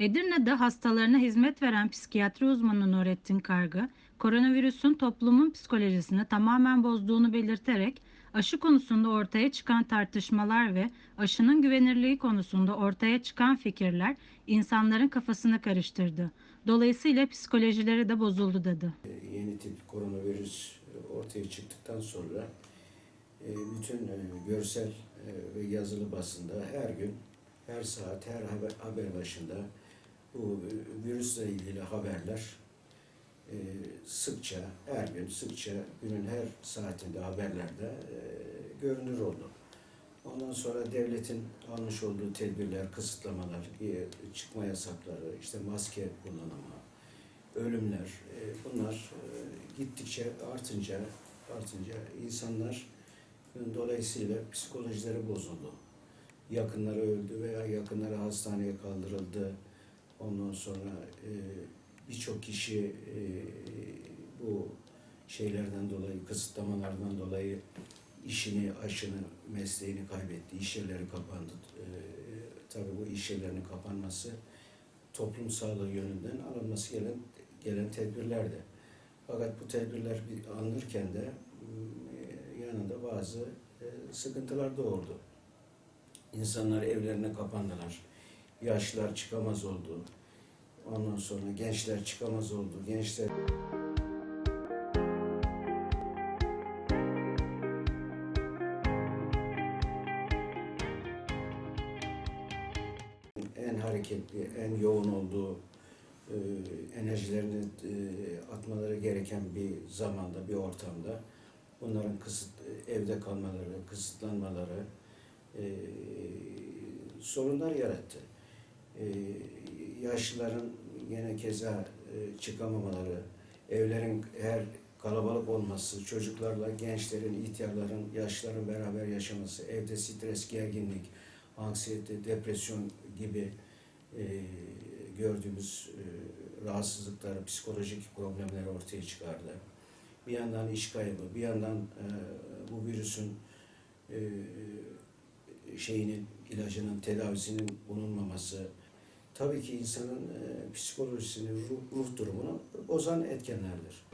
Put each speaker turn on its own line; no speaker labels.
Edirne'de hastalarına hizmet veren psikiyatri uzmanı Nurettin Kargı, koronavirüsün toplumun psikolojisini tamamen bozduğunu belirterek aşı konusunda ortaya çıkan tartışmalar ve aşının güvenirliği konusunda ortaya çıkan fikirler insanların kafasını karıştırdı. Dolayısıyla psikolojileri de bozuldu dedi.
E, yeni tip koronavirüs e, ortaya çıktıktan sonra e, bütün e, görsel ve yazılı basında her gün, her saat, her haber, haber başında bu e, virüsle ilgili haberler e, sıkça, her gün sıkça günün her saatinde haberlerde e, görünür oldu. Ondan sonra devletin almış olduğu tedbirler, kısıtlamalar, e, çıkma yasakları, işte maske kullanımı, ölümler e, bunlar gittikçe artınca artınca insanlar dolayısıyla psikolojileri bozuldu. Yakınları öldü veya yakınları hastaneye kaldırıldı. Ondan sonra e, birçok kişi e, bu şeylerden dolayı, kısıtlamalardan dolayı işini, aşını, mesleğini kaybetti. İş yerleri kapandı. E, tabii bu iş yerlerinin kapanması toplum sağlığı yönünden alınması gelen gelen tedbirlerdi. Fakat bu tedbirler bir alınırken de e, yanında bazı e, sıkıntılar doğurdu. İnsanlar evlerine kapandılar. Yaşlılar çıkamaz oldu. Ondan sonra gençler çıkamaz oldu. Gençler en hareketli, en yoğun olduğu e, enerjilerini e, atmaları gereken bir zamanda, bir ortamda bunların kısıt, evde kalmaları, kısıtlanmaları e, sorunlar yarattı. E, yaşlıların yine keza çıkamamaları, evlerin her kalabalık olması, çocuklarla gençlerin, ihtiyarların, yaşlıların beraber yaşaması, evde stres, gerginlik, anksiyete, depresyon gibi e, gördüğümüz e, rahatsızlıkları, psikolojik problemleri ortaya çıkardı. Bir yandan iş kaybı, bir yandan e, bu virüsün e, şeyinin, ilacının, tedavisinin bulunmaması, tabii ki insanın psikolojisini, ruh, ruh durumunu bozan etkenlerdir.